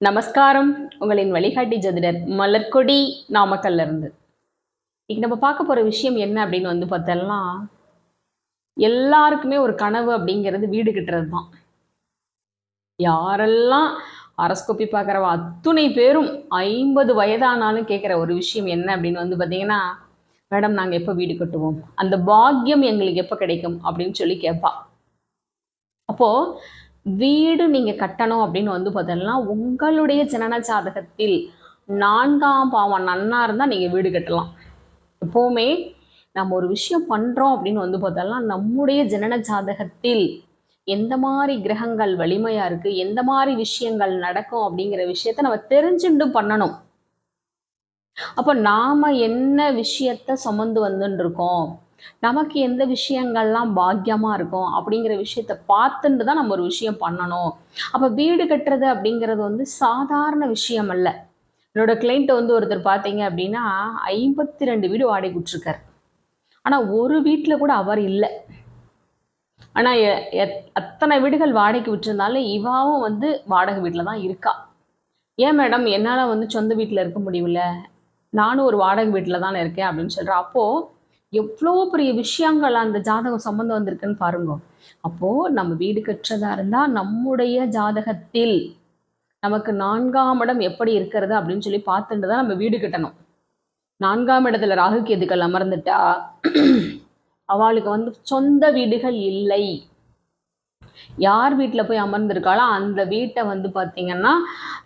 நமஸ்காரம். உங்களின் வழிகாட்டி ஜதிடர் மலர்கொடி நாமக்கல்ல இருந்து இன்னைக்கு நம்ம பார்க்க போற விஷயம் என்ன அப்படின்னு வந்து பார்த்தோம்னா எல்லாருக்குமே ஒரு கனவு அப்படிங்கிறது வீடு கட்டுறது தான் யாரெல்லாம் அரஸ்கோப்பி பார்க்குறவ அத்துணை பேரும் ஐம்பது வயதானாலும் கேட்குற ஒரு விஷயம் என்ன அப்படின்னு வந்து பார்த்தீங்கன்னா மேடம் நாங்கள் எப்போ வீடு கட்டுவோம்? அந்த பாக்கியம் எங்களுக்கு எப்போ கிடைக்கும்? அப்படின்னு சொல்லி கேட்பா. அப்போது வீடு நீங்கள் கட்டணும் அப்படின்னு வந்து பார்த்தீங்கன்னா உங்களுடைய ஜனன ஜாதகத்தில் நான்காம் பாவம் நன்னா இருந்தால் நீங்கள் வீடு கட்டலாம். எப்போவுமே நம்ம ஒரு விஷயம் பண்ணுறோம் அப்படின்னு வந்து பார்த்தோம்னா நம்முடைய ஜனன ஜாதகத்தில் எந்த மாதிரி கிரகங்கள் வலிமையாக இருக்குது எந்த மாதிரி விஷயங்கள் நடக்கும் அப்படிங்கிற விஷயத்த நம்ம தெரிஞ்சுண்டு பண்ணணும். அப்போ நாம் என்ன விஷயத்த சுமந்து வந்துட்டு இருக்கோம்? நமக்கு எந்த விஷயங்கள்லாம் பாக்கியமாக இருக்கும் அப்படிங்கிற விஷயத்த பார்த்துட்டு தான் நம்ம ஒரு விஷயம் பண்ணணும். அப்போ வீடு கட்டுறது அப்படிங்கிறது வந்து சாதாரண விஷயம் அல்ல. என்னோட கிளைண்ட் வந்து ஒருத்தர் பார்த்தீங்க அப்படின்னா ஐம்பத்தி ரெண்டு வீடு வாடகை விட்டுருக்காரு. ஆனால் ஒரு வீட்டில் கூட அவர் இல்லை. ஆனால் அத்தனை வீடுகள் வாடகைக்கு விட்டுருந்தாலும் இவாவும் வந்து வாடகை வீட்டில் தான் இருக்கா. ஏன் மேடம் என்னால் வந்து சொந்த வீட்டில் இருக்க முடியல நானும் ஒரு வாடகை வீட்டில் தானே இருக்கேன் அப்படின்னு சொல்கிறேன் அப்போது எவ்வளோ பெரிய விஷயங்கள் அந்த ஜாதகம் சம்மந்தம் வந்திருக்குன்னு பாருங்க. அப்போது நம்ம வீடு கட்டுறதா இருந்தால் நம்முடைய ஜாதகத்தில் நமக்கு நான்காம் இடம் எப்படி இருக்கிறது அப்படின்னு சொல்லி பார்த்துட்டு தான் நம்ம வீடு கட்டணும். நான்காம் இடத்துல ராகு கேதுக்கள் அமர்ந்துட்டா அவளுக்கு வந்து சொந்த வீடுகள் இல்லை. யார் வீட்டில் போய் அமர்ந்திருக்காளோ அந்த வீட்டை வந்து பார்த்தீங்கன்னா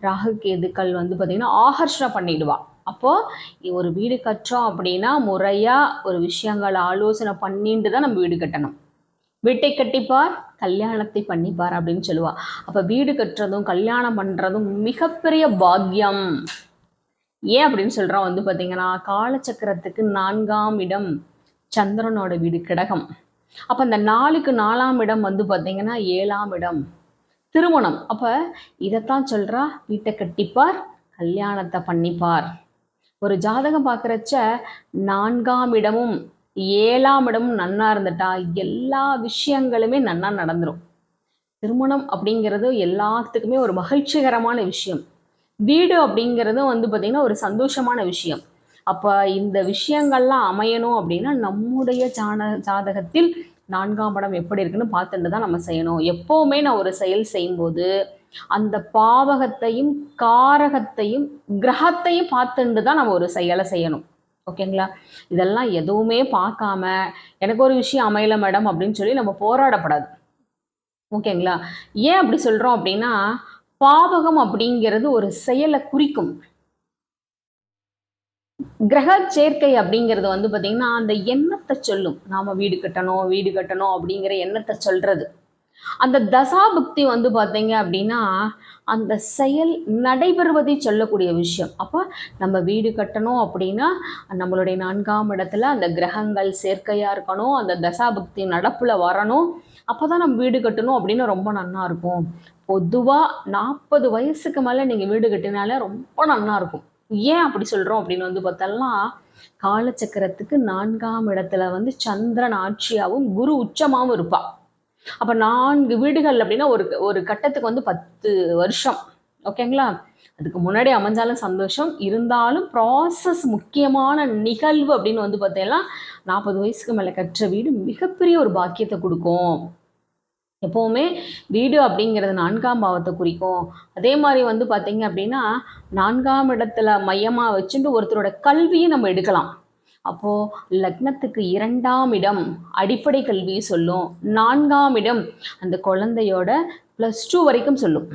ராகு கேதுக்கள் வந்து பார்த்தீங்கன்னா ஆகர்ஷண பண்ணிடுவாள் அப்போது ஒரு வீடு கட்டுறோம் அப்படின்னா முறையாக ஒரு விஷயங்களை ஆலோசனை பண்ணிட்டு தான் நம்ம வீடு கட்டணும். வீட்டை கட்டிப்பார் கல்யாணத்தை பண்ணிப்பார் அப்படின்னு சொல்லுவா. அப்போ வீடு கட்டுறதும் கல்யாணம் பண்ணுறதும் மிகப்பெரிய பாக்கியம். ஏன் அப்படின்னு சொல்கிறோம் வந்து பார்த்தீங்கன்னா காலச்சக்கரத்துக்கு நான்காம் இடம் சந்திரனோட வீடு கிடகம் அப்போ அந்த நாளுக்கு நாலாம் இடம் வந்து பார்த்தீங்கன்னா ஏழாம் இடம் திருமணம். அப்போ இதைத்தான் சொல்கிறா வீட்டை கட்டிப்பார் கல்யாணத்தை பண்ணிப்பார். ஒரு ஜாதகம் பார்க்குறச்ச நான்காம் இடமும் ஏழாம் இடமும் நன்னா இருந்துட்டா எல்லா விஷயங்களுமே நன்னா நடந்துடும் திருமணம் அப்படிங்கிறது எல்லாத்துக்குமே ஒரு மகிழ்ச்சிகரமான விஷயம். வீடு அப்படிங்கிறதும் வந்து பார்த்திங்கன்னா ஒரு சந்தோஷமான விஷயம். அப்போ இந்த விஷயங்கள்லாம் அமையணும் அப்படின்னா நம்முடைய ஜான ஜாதகத்தில் நான்காம் படம் எப்படி இருக்குன்னு பார்த்துட்டு தான் நம்ம செய்யணும். எப்போவுமே நான் ஒரு செயல் செய்யும்போது அந்த பாவகத்தையும் காரகத்தையும் கிரகத்தையும் பார்த்துட்டு தான் நம்ம ஒரு செயலை செய்யணும். ஓகேங்களா இதெல்லாம் எதுவுமே பார்க்காம எனக்கு ஒரு விஷயம் அமையல மேடம் அப்படின்னு சொல்லி நம்ம போராடப்படாது. ஓகேங்களா ஏன் அப்படி சொல்கிறோம் அப்படின்னா பாவகம் அப்படிங்கிறது ஒரு செயலை குறிக்கும். கிரக சேர்க்கை அப்படிங்கிறது வந்து பார்த்திங்கன்னா அந்த எண்ணத்தை சொல்லும். நாம் வீடு கட்டணும் வீடு கட்டணும் அப்படிங்கிற எண்ணத்தை சொல்கிறது அந்த தசாபக்தி வந்து பார்த்தீங்க அப்படின்னா அந்த செயல் நடைபெறுவதை சொல்லக்கூடிய விஷயம். அப்போ நம்ம வீடு கட்டணும் அப்படின்னா நம்மளுடைய நான்காம் இடத்துல அந்த கிரகங்கள் சேர்க்கையாக இருக்கணும் அந்த தசாபக்தி நடப்பில் வரணும். அப்போ தான் நம்ம வீடு கட்டணும் அப்படின்னு ரொம்ப நன்னா இருக்கும். பொதுவாக நாற்பது வயசுக்கு மேலே நீங்கள் வீடு கட்டினாலே ரொம்ப நன்னா இருக்கும். ஏன் அப்படி சொல்கிறோம் அப்படின்னு வந்து பார்த்தோம்னா காலச்சக்கரத்துக்கு நான்காம் இடத்துல வந்து சந்திரன் ஆட்சியாகவும் குரு உச்சமாகவும் இருப்பாள் அப்போ நான்கு வீடுகள் அப்படின்னா ஒரு ஒரு கட்டத்துக்கு வந்து பத்து வருஷம். ஓகேங்களா அதுக்கு முன்னாடி அமைஞ்சாலும் சந்தோஷம். இருந்தாலும் ப்ராசஸ் முக்கியமான நிகழ்வு அப்படின்னு வந்து பார்த்தீங்கன்னா நாற்பது வயசுக்கு மேலே கற்ற வீடு மிகப்பெரிய ஒரு பாக்கியத்தை கொடுக்கும். எப்போவுமே வீடு அப்படிங்கிறது நான்காம் பாவத்தை குறிக்கும். அதே மாதிரி வந்து பார்த்தீங்க அப்படின்னா நான்காம் இடத்துல மையமாக வச்சுட்டு ஒருத்தரோட கல்வியை நம்ம எடுக்கலாம். அப்போது லக்னத்துக்கு இரண்டாம் இடம் அடிப்படை கல்வி சொல்லும். நான்காம் இடம் அந்த குழந்தையோட ப்ளஸ் டூ வரைக்கும் சொல்லும்.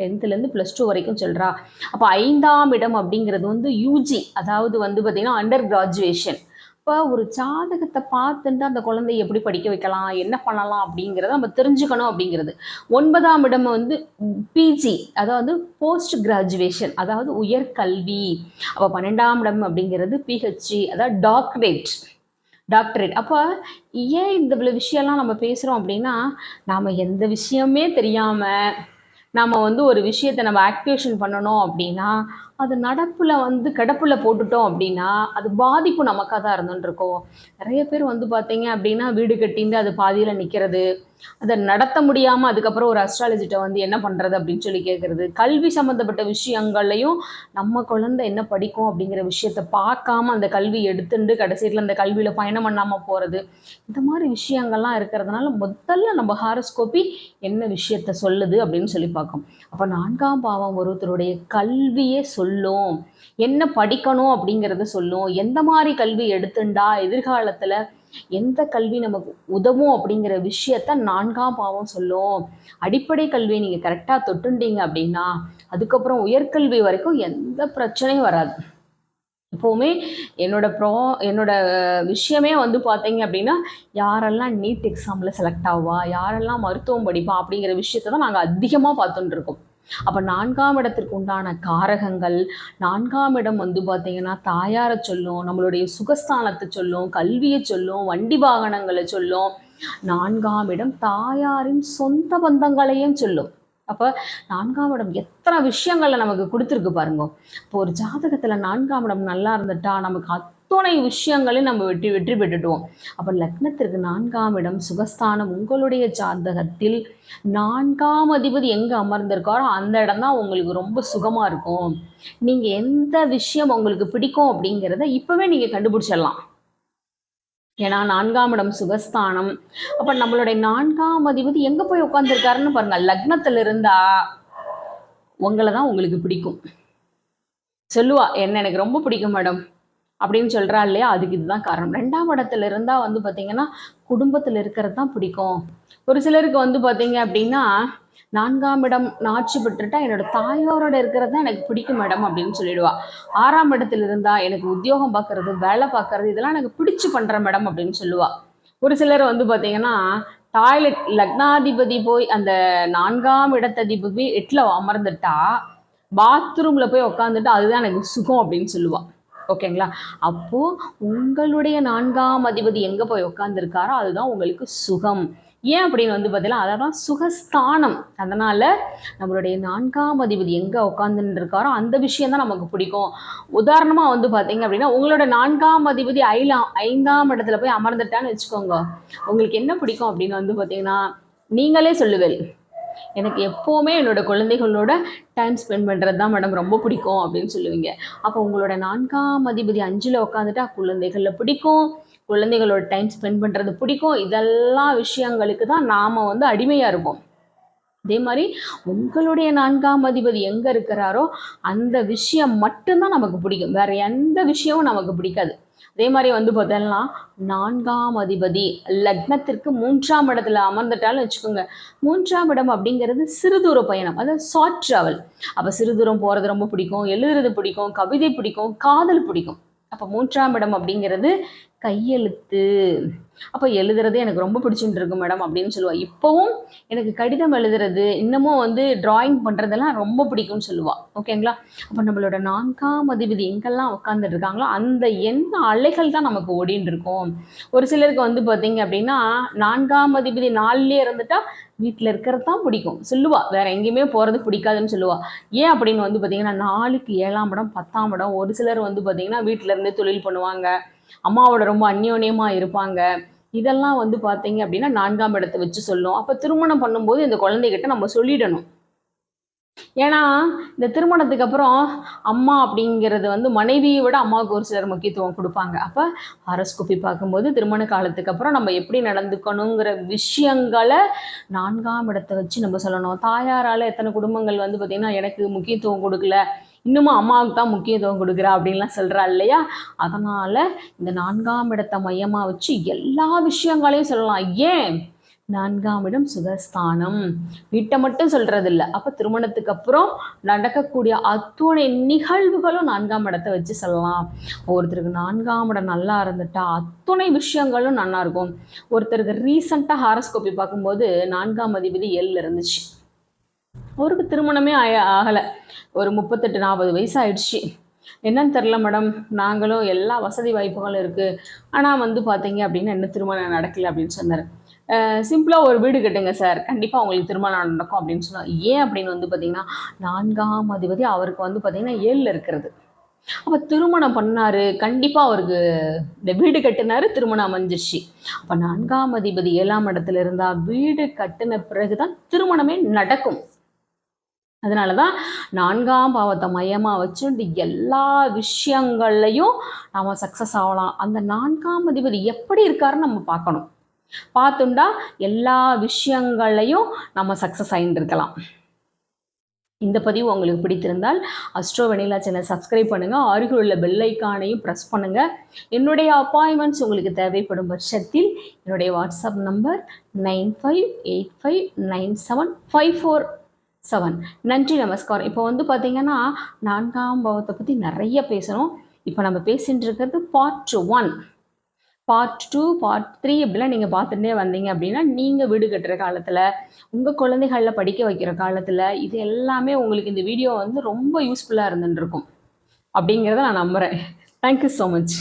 டென்த்துலேருந்து ப்ளஸ் டூ வரைக்கும் சொல்கிறா அப்போ ஐந்தாம் இடம் அப்படிங்கிறது வந்து யூஜி அதாவது வந்து பார்த்திங்கன்னா அண்டர் கிராஜுவேஷன் இப்போ ஒரு ஜாதகத்தை பார்த்துட்டு அந்த குழந்தைய எப்படி படிக்க வைக்கலாம் என்ன பண்ணலாம் அப்படிங்கிறத நம்ம தெரிஞ்சுக்கணும் அப்படிங்கிறது. ஒன்பதாம் இடம் வந்து பிஜி அதாவது போஸ்ட் கிராஜுவேஷன் அதாவது உயர்கல்வி. அப்போ பன்னெண்டாம் இடம் அப்படிங்கிறது பிஹெச்சி அதாவது டாக்டரேட் டாக்டரேட் அப்போ ஏன் இந்த விஷயம்லாம் நம்ம பேசுகிறோம் அப்படின்னா நாம் எந்த விஷயமே தெரியாமல் நம்ம வந்து ஒரு விஷயத்தை நம்ம ஆக்டிவேஷன் பண்ணணும் அப்படின்னா அது நடப்பில் வந்து கிடப்பில் போட்டுட்டோம் அப்படின்னா அது பாதிப்பு நமக்காக தான் இருந்துருக்கோம் நிறைய பேர் வந்து பார்த்தீங்க அப்படின்னா வீடு கட்டிந்து அது பாதியில் நிற்கிறது அதை நடத்த முடியாமல் அதுக்கப்புறம் ஒரு அஸ்ட்ராலஜிட்ட வந்து என்ன பண்ணுறது அப்படின்னு சொல்லி கேட்குறது கல்வி சம்மந்தப்பட்ட விஷயங்கள்லையும் நம்ம குழந்தை என்ன படிக்கும் அப்படிங்கிற விஷயத்த பார்க்காம அந்த கல்வி எடுத்துட்டு கடைசியில் அந்த கல்வியில் பயணம் பண்ணாமல் போகிறது இந்த மாதிரி விஷயங்கள்லாம் இருக்கிறதுனால முதல்ல நம்ம ஹாரஸ்கோப்பி என்ன விஷயத்த சொல்லுது அப்படின்னு சொல்லி பார்க்கும் அப்போ நான்காம் பாவம் ஒருத்தருடைய கல்வியே சொல்லும். என்ன படிக்கணும் அப்படிங்கிறத சொல்லும். எந்த மாதிரி கல்வி எடுத்துண்டா? எதிர்காலத்தில் எந்த கல்வி நமக்கு உதவும் அப்படிங்கிற விஷயத்த நான்காம் பாவம் சொல்லும். அடிப்படை கல்வியை நீங்கள் கரெக்டாக தொட்டுண்டீங்க அப்படின்னா அதுக்கப்புறம் உயர்கல்வி வரைக்கும் எந்த பிரச்சனையும் வராது. எப்போவுமே என்னோட ப்ரோ என்னோட விஷயமே வந்து பார்த்தீங்க அப்படின்னா யாரெல்லாம் நீட் எக்ஸாமில் செலக்ட் ஆவா யாரெல்லாம் மருத்துவம் படிப்பா அப்படிங்கிற விஷயத்த தான் நாங்கள் அதிகமாக பார்த்துட்டு இருக்கோம். அப்போ நான்காம் இடத்திற்கு உண்டான காரகங்கள் நான்காம் இடம் வந்து பார்த்தீங்கன்னா தாயாரை சொல்லும் நம்மளுடைய சுகஸ்தானத்தை சொல்லும் கல்வியை சொல்லும் வண்டி வாகனங்களை சொல்லும். நான்காம் இடம் தாயாரின் சொந்த பந்தங்களையும் சொல்லும். அப்போ நான்காம் இடம் எத்தனை விஷயங்களை நமக்கு கொடுத்துருக்கு பாருங்க. இப்போ ஒரு ஜாதகத்தில் நான்காம் இடம் நல்லா இருந்துட்டா நமக்கு அத்துணை விஷயங்களையும் நம்ம வெற்றி வெற்றி பெற்றுடுவோம் அப்போ லக்னத்திற்கு நான்காம் இடம் சுகஸ்தானம் உங்களுடைய ஜாதகத்தில் நான்காம் அதிபதி எங்கே அமர்ந்திருக்காரோ அந்த இடம் தான் உங்களுக்கு ரொம்ப சுகமாக இருக்கும். நீங்கள் எந்த விஷயம் உங்களுக்கு பிடிக்கும் அப்படிங்கிறத இப்போவே நீங்கள் கண்டுபிடிச்சிடலாம். ஏன்னா நான்காம் இடம் சுகஸ்தானம். அப்போ நம்மளுடைய நான்காம் அதிபதி எங்கே போய் உட்காந்துருக்காருன்னு பாருங்கள் லக்னத்தில் இருந்தா உங்களை தான் உங்களுக்கு பிடிக்கும். சொல்லுவா என்ன எனக்கு ரொம்ப பிடிக்கும் மேடம்? அப்படின்னு சொல்கிறா இல்லையா? அதுக்கு இதுதான் காரணம். ரெண்டாம் இடத்துல இருந்தால் வந்து பார்த்திங்கன்னா குடும்பத்தில் இருக்கிறது தான் பிடிக்கும். ஒரு சிலருக்கு வந்து பார்த்தீங்க அப்படின்னா நான்காம் இடம் நாட்சி பெற்றுட்டா என்னோட தாயாரோட இருக்கிறது தான் எனக்கு பிடிக்கும் மேடம் அப்படின்னு சொல்லிடுவா. ஆறாம் இடத்துல இருந்தா எனக்கு உத்தியோகம் பார்க்கறது வேலை பார்க்கறது இதெல்லாம் எனக்கு பிடிச்சு பண்ணுறேன் மேடம் அப்படின்னு சொல்லுவா. ஒரு சிலர் வந்து பார்த்தீங்கன்னா டாய்லெட் லக்னாதிபதி போய் அந்த நான்காம் இடத்ததிபதி எட்டில் அமர்ந்துட்டா பாத்ரூமில் போய் உக்காந்துட்டு அதுதான் எனக்கு சுகம் அப்படின்னு சொல்லுவாள் ஓகேங்களா? அப்போது உங்களுடைய நான்காம் அதிபதி எங்கே போய் உட்காந்துருக்காரோ அதுதான் உங்களுக்கு சுகம். ஏன் அப்படின்னு வந்து பார்த்தீங்கன்னா அதான் சுகஸ்தானம். அதனால் நம்மளுடைய நான்காம் அதிபதி எங்கே உட்காந்துட்டு இருக்காரோ அந்த விஷயம் தான் நமக்கு பிடிக்கும். உதாரணமாக வந்து பார்த்தீங்க அப்படின்னா உங்களோட நான்காம் அதிபதி ஐலாம் ஐந்தாம் இடத்துல போய் அமர்ந்துட்டான்னு வச்சுக்கோங்க. உங்களுக்கு என்ன பிடிக்கும் அப்படின்னு வந்து பார்த்தீங்கன்னா நீங்களே சொல்லுவேன் எனக்கு எப்போவுமே என்னோட குழந்தைகளோட டைம் ஸ்பெண்ட் பண்ணுறது தான் மேடம் ரொம்ப பிடிக்கும் அப்படின்னு சொல்லுவீங்க. அப்போ உங்களோட நான்காம் அதிபதி அஞ்சில் உட்காந்துட்டா குழந்தைகளில் பிடிக்கும். குழந்தைகளோட டைம் ஸ்பெண்ட் பண்ணுறது பிடிக்கும். இதெல்லாம் விஷயங்களுக்கு தான் நாம் வந்து அடிமையாக இருப்போம். அதே மாதிரி உங்களுடைய நான்காம் அதிபதி எங்கே இருக்கிறாரோ அந்த விஷயம் மட்டும்தான் நமக்கு பிடிக்கும். வேற எந்த விஷயமும் நமக்கு பிடிக்காது. அதே மாதிரி வந்து பார்த்தோம்னா நான்காம் அதிபதி லக்னத்திற்கு மூன்றாம் இடத்துல அமர்ந்துட்டாலும் வச்சுக்கோங்க. மூன்றாம் இடம் அப்படிங்கிறது சிறுதூர பயணம் அதாவது ஷார்ட் ட்ராவல் அப்போ சிறுதூரம் போகிறது ரொம்ப பிடிக்கும் எழுதுறது பிடிக்கும் கவிதை பிடிக்கும் காதல் பிடிக்கும். அப்போ மூன்றாம் இடம் அப்படிங்கிறது கையெழுத்து. அப்போ எழுதுறது எனக்கு ரொம்ப பிடிச்சிட்டு இருக்கு மேடம் அப்படின்னு சொல்லுவாள் இப்போவும் எனக்கு கடிதம் எழுதுறது இன்னமும் வந்து டிராயிங் பண்ணுறதெல்லாம் ரொம்ப பிடிக்கும்னு சொல்லுவாள் ஓகேங்களா அப்போ நம்மளோட நான்காம் அதிபதி எங்கெல்லாம் உட்காந்துட்டு இருக்காங்களோ அந்த எந்த அலைகள் தான் நமக்கு ஓடின்னு இருக்கும் ஒரு சிலருக்கு வந்து பார்த்தீங்க அப்படின்னா நான்காம் அதிபதி நாலுலேயே இருந்துட்டா வீட்டில் இருக்கிறது தான் பிடிக்கும். சொல்லுவா. வேற எங்கேயுமே போகிறது பிடிக்காதுன்னு சொல்லுவா. ஏன் அப்படின்னு வந்து பார்த்தீங்கன்னா நாலுக்கு ஏழாம் இடம் பத்தாம் இடம். ஒரு சிலர் வந்து பார்த்தீங்கன்னா வீட்டிலேருந்து தொழில் பண்ணுவாங்க. அம்மாவோட ரொம்ப அந்யோன்யமாக இருப்பாங்க. இதெல்லாம் வந்து பார்த்தீங்க அப்படின்னா நான்காம் இடத்தை வச்சு சொல்லும். அப்போ திருமணம் பண்ணும்போது இந்த குழந்தைகிட்ட நம்ம சொல்லிடணும். ஏன்னா இந்த திருமணத்துக்கு அப்புறம் அம்மா அப்படிங்கிறது வந்து மனைவியை விட அம்மாவுக்கு ஒரு சிலர் முக்கியத்துவம் கொடுப்பாங்க. அப்போ ஹாரோஸ்கோப்பி பார்க்கும்போது திருமண காலத்துக்கு அப்புறம் நம்ம எப்படி நடந்துக்கணுங்கிற விஷயங்களை நான்காம் இடத்தை வச்சு நம்ம சொல்லணும். தாயாரால் எத்தனை குடும்பங்கள் வந்து பார்த்திங்கன்னா எனக்கு முக்கியத்துவம் கொடுக்கல. இன்னமும் அம்மாவுக்கு தான் முக்கியத்துவம் கொடுக்குறா அப்படின்லாம் சொல்கிறா இல்லையா? அதனால் இந்த நான்காம் இடத்தை மையமாக வச்சு எல்லா விஷயங்களையும் சொல்லலாம். ஏன்? நான்காம் இடம் சுகஸ்தானம். வீட்டை மட்டும் சொல்கிறதில்ல அப்போ அப்ப திருமணத்துக்கு அப்புறம் நடக்கக்கூடிய அத்துணை நிகழ்வுகளும் நான்காம் இடத்தை வச்சு சொல்லலாம். ஒருத்தருக்கு நான்காம் இடம் நல்லா இருந்துட்டா அத்துணை விஷயங்களும் நல்லா இருக்கும். ஒருத்தருக்கு ரீசண்டாக ஹாரஸ்கோப்பி பார்க்கும்போது நான்காம் அதிபதி எல் இருந்துச்சு. அவருக்கு திருமணமே ஆய ஆகலை. ஒரு முப்பத்தெட்டு நாற்பது வயசு ஆயிடுச்சு என்னன்னு தெரில மேடம். நாங்களும் எல்லா வசதி வாய்ப்புகளும் இருக்குது ஆனால் வந்து பார்த்தீங்க அப்படின்னா இன்னும் திருமணம் நடக்கல அப்படின்னு சொன்னார். சிம்பிளாக ஒரு வீடு கட்டுங்க சார். கண்டிப்பாக உங்களுக்கு திருமணம் நடக்கும் அப்படின்னு சொன்னார். ஏன் அப்படின்னு வந்து பார்த்தீங்கன்னா நான்காம் அதிபதி அவருக்கு வந்து பார்த்தீங்கன்னா ஏழில் இருக்கிறது. அப்போ திருமணம் பண்ணார். கண்டிப்பாக அவருக்கு இந்த வீடு கட்டினாரு திருமணம் அமைஞ்சிருச்சு. அப்போ நான்காம் அதிபதி ஏழாம் இடத்துல இருந்தால் வீடு கட்டின பிறகு தான் திருமணமே நடக்கும். அதனால தான் நான்காம் பாவத்தை மையமாக வச்சுட்டு எல்லா விஷயங்கள்லையும் நம்ம சக்ஸஸ் ஆகலாம் அந்த நான்காம் அதிபதி எப்படி இருக்காருன்னு நம்ம பார்க்கணும். பார்த்துண்டா எல்லா விஷயங்கள்லையும் நம்ம சக்ஸஸ் ஆகிட்டு இருக்கலாம் இந்த பதிவு உங்களுக்கு பிடித்திருந்தால் அஸ்ட்ரோ வெனிலா சேனல் சப்ஸ்கிரைப் பண்ணுங்கள் அருகில் உள்ள பெல்லைக்கானையும் ப்ரெஸ் பண்ணுங்கள் என்னுடைய அப்பாயின்மெண்ட்ஸ் உங்களுக்கு தேவைப்படும் பட்சத்தில் என்னுடைய WhatsApp number nine five eight five nine seven five four seven நன்றி நமஸ்காரம். இப்போ வந்து பார்த்தீங்கன்னா நான்காம் பாவத்தை பற்றி நிறைய பேசணும் இப்போ நம்ம பேசிகிட்டு இருக்கிறது part one part two part three அப்படிலாம் நீங்கள் பார்த்துட்டே வந்தீங்க அப்படின்னா நீங்கள் வீடு கட்டுற காலத்தில் உங்கள் குழந்தைகளில் படிக்க வைக்கிற காலத்தில் இது எல்லாமே உங்களுக்கு இந்த வீடியோ வந்து ரொம்ப யூஸ்ஃபுல்லாக இருந்துட்டு இருக்கும். அப்படிங்கிறத நான் நம்புகிறேன் தேங்க்யூ ஸோ மச்